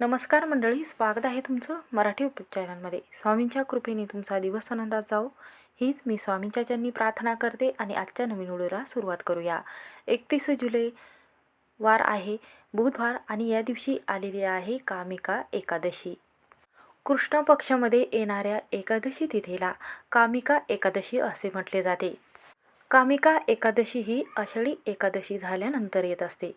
नमस्कार मंडळी स्वागत आहे तुमचं मराठी यूट्यूब चॅनलमध्ये स्वामींच्या कृपेने तुमचा दिवस आनंदात जाओ हीच मी स्वामींच्या चरणी प्रार्थना करते आणि आजच्या नवीन व्हिडिओला सुरुवात करूया. एकतीस जुलै वार आहे. बुधवार आणि या दिवशी आलेली आहे कामिका एकादशी. कृष्ण पक्षामध्ये येणाऱ्या एकादशी तिथीला कामिका एकादशी असे म्हटले जाते. कामिका एकादशी ही आषाढी एकादशी झाल्यानंतर येत असते.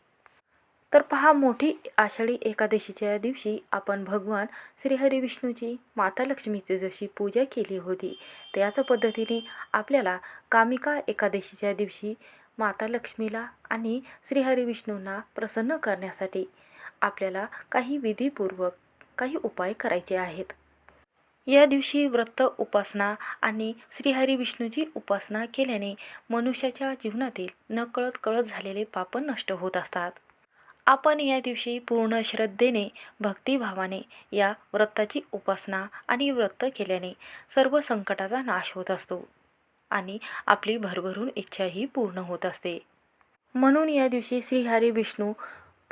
तर पहा मोठी आषाढी एकादशीच्या दिवशी आपण भगवान श्रीहरी विष्णूची माता लक्ष्मीची जशी पूजा केली होती त्याच पद्धतीने आपल्याला कामिका एकादशीच्या दिवशी माता लक्ष्मीला आणि श्रीहरी विष्णूंना प्रसन्न करण्यासाठी आपल्याला काही विधीपूर्वक काही उपाय करायचे आहेत. या दिवशी व्रत उपासना आणि श्रीहरी विष्णूची उपासना केल्याने मनुष्याच्या जीवनातील नकळत कळत झालेले पाप नष्ट होत असतात. आपण या दिवशी पूर्ण श्रद्धेने भक्तिभावाने या व्रताची उपासना आणि व्रत केल्याने सर्व संकटाचा नाश होत असतो आणि आपली भरभरून इच्छाही पूर्ण होत असते. म्हणून या दिवशी श्रीहरी विष्णू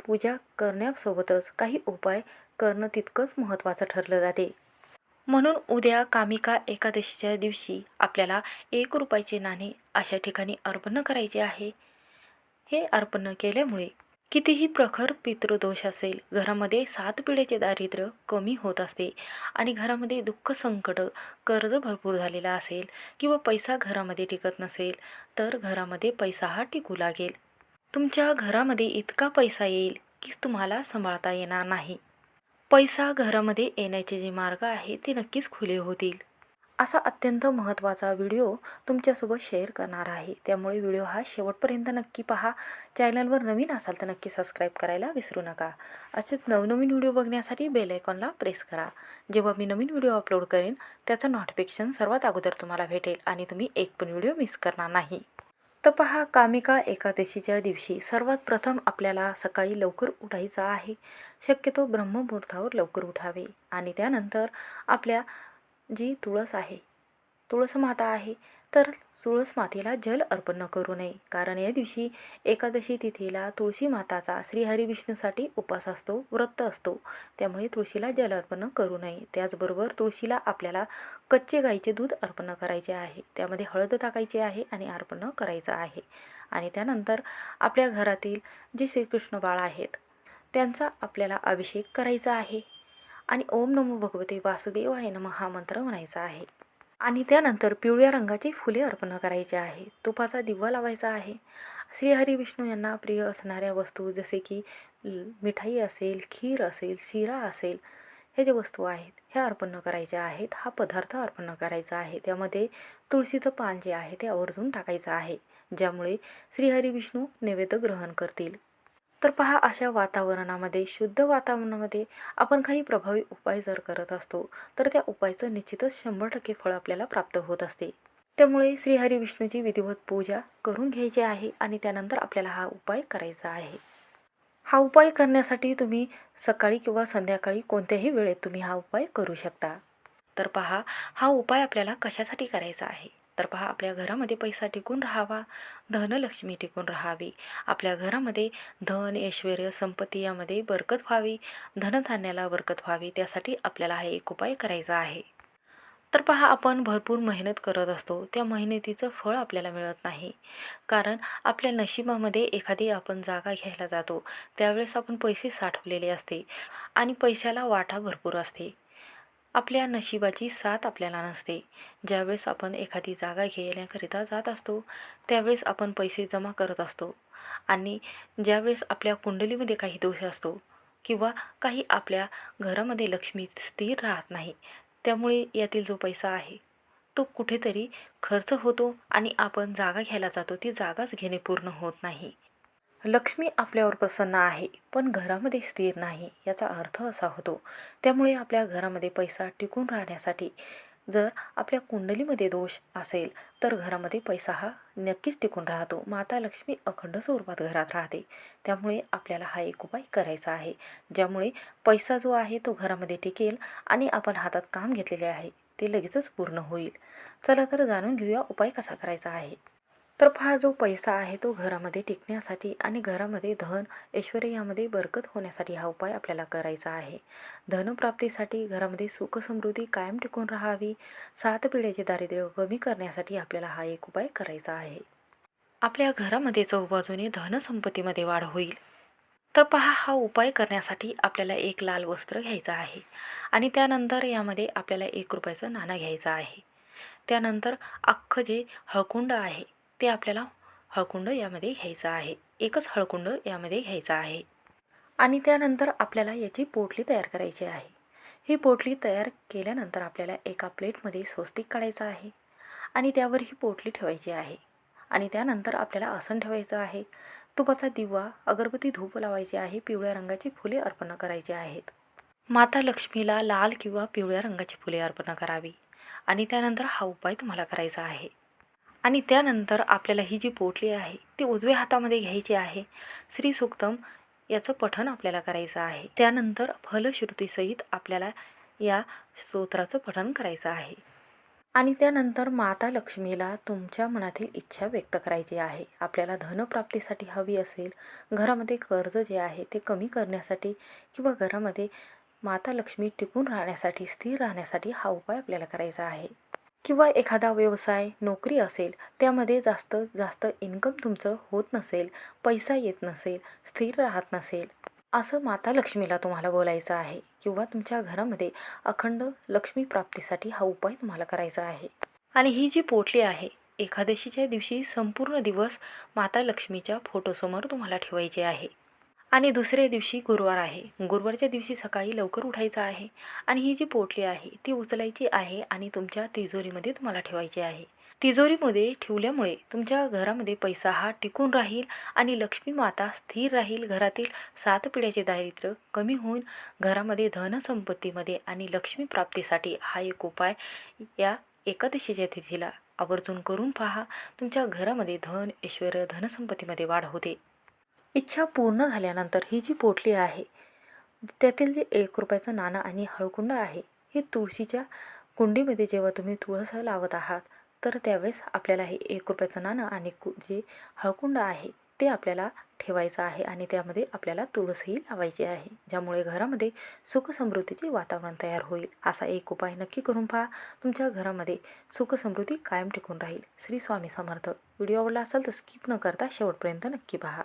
पूजा करण्यासोबतच काही उपाय करणं तितकंच महत्त्वाचं ठरलं जाते. म्हणून उद्या कामिका एकादशीच्या दिवशी आपल्याला एक रुपयाचे नाणे अशा ठिकाणी अर्पण करायचे आहे. हे अर्पण केल्यामुळे कितीही प्रखर पितृदोष असेल घरामध्ये सात पिढीचे दारिद्र्य कमी होत असते आणि घरामध्ये दुःख संकट कर्ज भरपूर झालेला असेल किंवा पैसा घरामध्ये टिकत नसेल तर घरामध्ये पैसा हा टिकू लागेल. तुमच्या घरामध्ये इतका पैसा येईल की तुम्हाला सांभाळता येणार नाही. पैसा घरामध्ये येण्याचे जे मार्ग आहे ते नक्कीच खुले होतील. असा अत्यंत महत्त्वाचा व्हिडिओ तुमच्यासोबत शेअर करणार आहे. त्यामुळे व्हिडिओ हा शेवटपर्यंत नक्की पहा. चॅनलवर नवीन असाल तर नक्की सबस्क्राईब करायला विसरू नका. असेच नवनवीन व्हिडिओ बघण्यासाठी बेल आयकॉनला प्रेस करा. जेव्हा मी नवीन व्हिडिओ अपलोड करेन त्याचं नोटिफिकेशन सर्वात अगोदर तुम्हाला भेटेल आणि तुम्ही एक पण व्हिडिओ मिस करणार नाही. तर पहा कामिका एकादशीच्या दिवशी सर्वात प्रथम आपल्याला सकाळी लवकर उठायचं आहे. शक्यतो ब्रह्ममुहूर्तावर लवकर उठावे आणि त्यानंतर आपल्या जी तुळस आहे. तुळस माता आहे तर तुळस मातेला जल अर्पण करू नये. कारण या दिवशी एकादशी तिथीला तुळशी माताचा श्रीहरी विष्णूसाठी उपास असतो व्रत असतो. त्यामुळे तुळशीला जल अर्पण करू नये. त्याचबरोबर तुळशीला आपल्याला कच्चे गाईचे दूध अर्पण करायचे आहे. त्यामध्ये हळद टाकायची आहे आणि अर्पण करायचं आहे. आणि त्यानंतर आपल्या घरातील जे श्रीकृष्ण बाळ आहेत त्यांचा आपल्याला अभिषेक करायचा आहे. आणि ओम नमो भगवते वासुदेवाय नम हा मंत्र म्हणायचा आहे. आणि त्यानंतर पिवळ्या रंगाची फुले अर्पण करायची आहे. तुपाचा दिवा लावायचा आहे. श्रीहरी विष्णू यांना प्रिय असणाऱ्या वस्तू जसे की मिठाई असेल खीर असेल शिरा असेल हे जे वस्तू आहेत ह्या अर्पण करायच्या आहेत. हा पदार्थ अर्पण करायचा आहे. त्यामध्ये तुळशीचं पान जे आहे ते आवर्जून टाकायचं आहे. ज्यामुळे श्रीहरी विष्णू नैवेद्य ग्रहण करतील. तर पहा अशा वातावरणामध्ये शुद्ध वातावरणामध्ये आपण काही प्रभावी उपाय जर करत असतो तर त्या उपायाचं निश्चितच शंभर टक्के फळ आपल्याला प्राप्त होत असते. त्यामुळे श्रीहरी विष्णूची विधिवत पूजा करून घ्यायची आहे आणि त्यानंतर आपल्याला हा उपाय करायचा आहे. हा उपाय करण्यासाठी तुम्ही सकाळी किंवा संध्याकाळी कोणत्याही वेळेत तुम्ही हा उपाय करू शकता. तर पहा हा उपाय आपल्याला कशासाठी करायचा आहे? तर पहा आपल्या घरामध्ये पैसा टिकून राहावा. धनलक्ष्मी टिकून राहावी. आपल्या घरामध्ये धन ऐश्वर संपत्ती यामध्ये बरकत व्हावी. धनधान्याला बरकत व्हावी. त्यासाठी आपल्याला हा एक उपाय करायचा आहे. तर पहा आपण भरपूर मेहनत करत असतो. त्या मेहनतीचं फळ आपल्याला मिळत नाही. कारण आपल्या नशिबामध्ये एखादी आपण जागा घ्यायला जातो. त्यावेळेस आपण पैसे साठवलेले असते आणि पैशाला वाटा भरपूर असते. आपल्या नशिबाची साथ आपल्याला नसते. ज्यावेळेस आपण एखादी जागा घेण्याकरिता जात असतो त्यावेळेस आपण पैसे जमा करत असतो. आणि ज्यावेळेस आपल्या कुंडलीमध्ये काही दोष असतो किंवा काही आपल्या घरामध्ये लक्ष्मी स्थिर राहत नाही त्यामुळे यातील जो पैसा आहे तो कुठेतरी खर्च होतो आणि आपण जागा घ्यायला जातो ती जागाच घेणे पूर्ण होत नाही. लक्ष्मी आपल्यावर प्रसन्न आहे पण घरामध्ये स्थिर नाही याचा अर्थ असा होतो. त्यामुळे आपल्या घरामध्ये पैसा टिकून राहण्यासाठी जर आपल्या कुंडलीमध्ये दोष असेल तर घरामध्ये पैसा हा नक्कीच टिकून राहतो. माता लक्ष्मी अखंड स्वरूपात घरात राहते. त्यामुळे आपल्याला हा एक उपाय करायचा आहे ज्यामुळे पैसा जो आहे तो घरामध्ये टिकेल आणि आपण हातात काम घेतलेले आहे ते लगेचच पूर्ण होईल. चला तर जाणून घेऊया उपाय कसा करायचा आहे. तर पहा जो पैसा आहे तो घरामध्ये टिकण्यासाठी आणि घरामध्ये धन ऐश्वर यामध्ये बरकत होण्यासाठी हा उपाय आपल्याला करायचा आहे. धनप्राप्तीसाठी घरामध्ये सुख समृद्धी कायम टिकून राहावी. सात पिढ्याचे दारिद्र्य कमी करण्यासाठी आपल्याला हा एक उपाय करायचा आहे. आपल्या घरामध्ये चौबाजूने धनसंपत्तीमध्ये वाढ होईल. तर पहा हा उपाय करण्यासाठी आपल्याला एक लाल वस्त्र घ्यायचं आहे आणि त्यानंतर यामध्ये आपल्याला एक रुपयाचं नाणं घ्यायचं आहे. त्यानंतर अख्खं जे हळकुंड आहे ते आपल्याला हळकुंड यामध्ये घ्यायचं आहे. एकच हळकुंड यामध्ये घ्यायचं आहे. आणि त्यानंतर आपल्याला याची पोटली तयार करायची आहे. ही पोटली तयार केल्यानंतर आपल्याला एका प्लेटमध्ये स्वस्तिक काढायचं आहे आणि त्यावर ही पोटली ठेवायची आहे. आणि त्यानंतर आपल्याला आसन ठेवायचं आहे. तुपाचा दिवा अगरबत्ती धूप लावायची आहे. पिवळ्या रंगाची फुले अर्पण करायची आहेत. माता लक्ष्मीला लाल किंवा पिवळ्या रंगाची फुले अर्पण करावी. आणि त्यानंतर हा उपाय तुम्हाला करायचा आहे. आणि त्यानंतर आपल्याला ही जी पोटली आहे ती उजव्या हातामध्ये घ्यायची आहे. श्री सुक्तम याचं पठण आपल्याला करायचं आहे. त्यानंतर फलश्रुतीसहित आपल्याला या स्तोत्राचं पठण करायचं आहे. आणि त्यानंतर माता लक्ष्मीला तुमच्या मनातील इच्छा व्यक्त करायची आहे. आपल्याला धनप्राप्तीसाठी हवी असेल घरामध्ये कर्ज जे आहे ते कमी करण्यासाठी किंवा घरामध्ये माता लक्ष्मी टिकून राहण्यासाठी स्थिर राहण्यासाठी हा उपाय आपल्याला करायचा आहे. किंवा एखादा व्यवसाय नोकरी असेल त्यामध्ये जास्त जास्त इन्कम तुमचं होत नसेल पैसा येत नसेल स्थिर राहत नसेल असं माता लक्ष्मीला तुम्हाला बोलायचं आहे किंवा तुमच्या घरामध्ये अखंड लक्ष्मी प्राप्तीसाठी हा उपाय तुम्हाला करायचा आहे. आणि ही जी पोटली आहे एकादशीच्या दिवशी संपूर्ण दिवस माता लक्ष्मीच्या फोटोसमोर तुम्हाला ठेवायची आहे. आणि दुसऱ्या दिवशी गुरुवार आहे. गुरुवारच्या दिवशी सकाळी लवकर उठायचं आहे आणि ही जी पोटली आहे ती उचलायची आहे आणि तुमच्या तिजोरीमध्ये तुम्हाला ठेवायची आहे. तिजोरीमध्ये ठेवल्यामुळे तुमच्या घरामध्ये पैसा हा टिकून राहील आणि लक्ष्मी माता स्थिर राहील. घरातील सात पिढ्याचे दारिद्र्य कमी होऊन घरामध्ये धनसंपत्तीमध्ये आणि लक्ष्मी प्राप्तीसाठी हा एक उपाय या एकादशीच्या तिथीला आवर्जून करून पहा. तुमच्या घरामध्ये धन ऐश्वर धनसंपत्तीमध्ये वाढ होते. इच्छा पूर्ण झाल्यानंतर ही जी पोटली आहे त्यातील जे एक रुपयाचं नाणं आणि हळकुंड आहे हे तुळशीच्या कुंडीमध्ये जेव्हा तुम्ही तुळस लावत आहात तर त्यावेळेस आपल्याला हे एक रुपयाचं नाणं आणि कु जे हळकुंड आहे ते आपल्याला ठेवायचं आहे आणि त्यामध्ये आपल्याला तुळसही लावायची आहे ज्यामुळे घरामध्ये सुखसमृद्धीचे वातावरण तयार होईल. असा एक उपाय नक्की करून पहा. तुमच्या घरामध्ये सुखसमृद्धी कायम टिकून राहील. श्री स्वामी समर्थ. व्हिडिओ आवडला असेल तर स्किप न करता शेवटपर्यंत नक्की पहा.